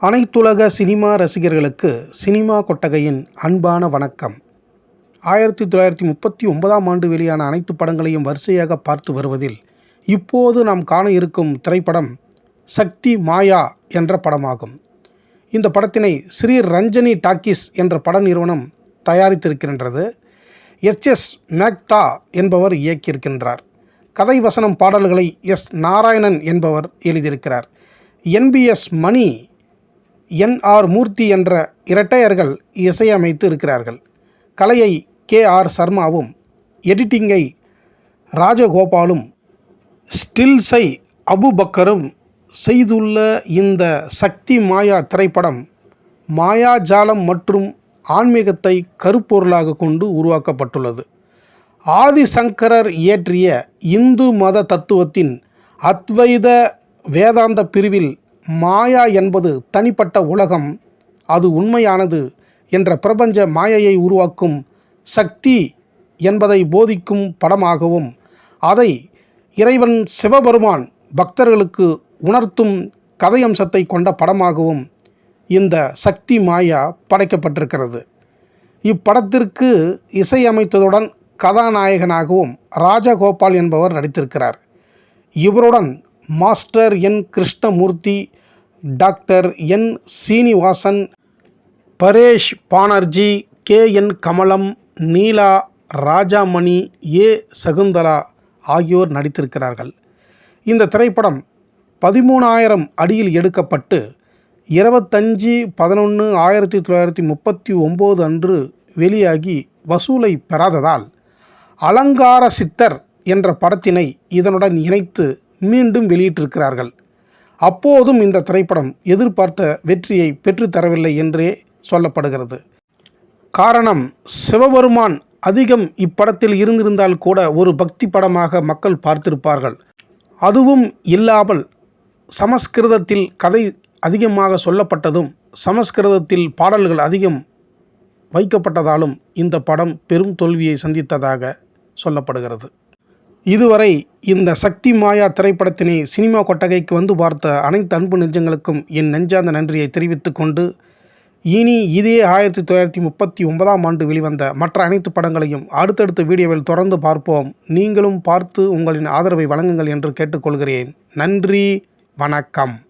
அனைத்துலக சினிமா ரசிகர்களுக்கு சினிமா கொட்டகையின் அன்பான வணக்கம். ஆயிரத்தி தொள்ளாயிரத்தி முப்பத்தி ஒன்பதாம் ஆண்டு வெளியான அனைத்து படங்களையும் வரிசையாக பார்த்து வருவதில் இப்போது நாம் காண இருக்கும் திரைப்படம் சக்தி மாயா என்ற படமாகும். இந்த படத்தினை ஸ்ரீ ரஞ்சனி டாக்கீஸ் என்ற பட நிறுவனம் தயாரித்திருக்கின்றது. எச்எஸ் மேக்தா என்பவர் இயக்கியிருக்கின்றார். கதை வசனம் பாடல்களை எஸ். நாராயணன் என்பவர் எழுதியிருக்கிறார். என்பிஎஸ் மணி என் ஆர் மூர்த்தி என்ற இரட்டையர்கள் இசையமைத்து இருக்கிறார்கள் கலையை கே ஆர் சர்மாவும் எடிட்டிங்கை ராஜகோபாலும் ஸ்டில்ஸை அபுபக்கரும் செய்துள்ள இந்த சக்தி மாயா திரைப்படம் மாயாஜாலம் மற்றும் ஆன்மீகத்தை கருப்பொருளாக கொண்டு உருவாக்கப்பட்டுள்ளது. ஆதிசங்கரர் இயற்றிய இந்து மத தத்துவத்தின் அத்வைத வேதாந்த பிரிவில் மாயா என்பது தனிப்பட்ட உலகம். அது உண்மையானது என்ற பிரபஞ்ச மாயையை உருவாக்கும் சக்தி என்பதை போதிக்கும் படமாகவும் அதை இறைவன் சிவபெருமான் பக்தர்களுக்கு உணர்த்தும் கதையம்சத்தை கொண்ட படமாகவும் இந்த சக்தி மாயா படைக்கப்பட்டிருக்கிறது. இப்படத்திற்கு இசையமைத்ததுடன் கதாநாயகனாகவும் ராஜகோபால் என்பவர் நடித்திருக்கிறார். இவருடன் master N Krishnamurthy doctor N Srinivasan Paresh Banerjee K N Kamalam Neela Rajamani A Shakuntala ஆகியோர் நடித்திருக்கிறார்கள். இந்த திரைப்படம் பதிமூணாயிரம் அடியில் எடுக்கப்பட்டு இருபத்தஞ்சி பதினொன்று ஆயிரத்தி தொள்ளாயிரத்தி முப்பத்தி ஒம்பது அன்று வெளியாகி வசூலை பெறாததால் அலங்கார சித்தர் என்ற படத்தினை இதனுடன் இணைத்து மீண்டும் வெளியிட்டிருக்கிறார்கள். அப்போதும் இந்த திரைப்படம் எதிர்பார்த்த வெற்றியை பெற்றுத்தரவில்லை என்றே சொல்லப்படுகிறது. காரணம் சிவபெருமான் அதிகம் இப்படத்தில் இருந்திருந்தால் கூட ஒரு பக்தி படமாக மக்கள் பார்த்திருப்பார்கள். அதுவும் இல்லாமல் சமஸ்கிருதத்தில் கதை அதிகமாக சொல்லப்பட்டதும் சமஸ்கிருதத்தில் பாடல்கள் அதிகம் வைக்கப்பட்டதாலும் இந்த படம் பெரும் தோல்வியை சந்தித்ததாக சொல்லப்படுகிறது. இதுவரை இந்த சக்தி மாயா திரைப்படத்தினை சினிமா கொட்டகைக்கு வந்து பார்த்த அனைத்து அன்பு நெஞ்சங்களுக்கும் என் நெஞ்சார்ந்த நன்றியை தெரிவித்துக் கொண்டு இனி இதே ஆயிரத்தி தொள்ளாயிரத்தி முப்பத்தி ஒன்பதாம் ஆண்டு வெளிவந்த மற்ற அனைத்து படங்களையும் அடுத்தடுத்த வீடியோவில் தொடர்ந்து பார்ப்போம். நீங்களும் பார்த்து உங்களின் ஆதரவை வழங்குங்கள் என்று கேட்டுக்கொள்கிறேன். நன்றி வணக்கம்.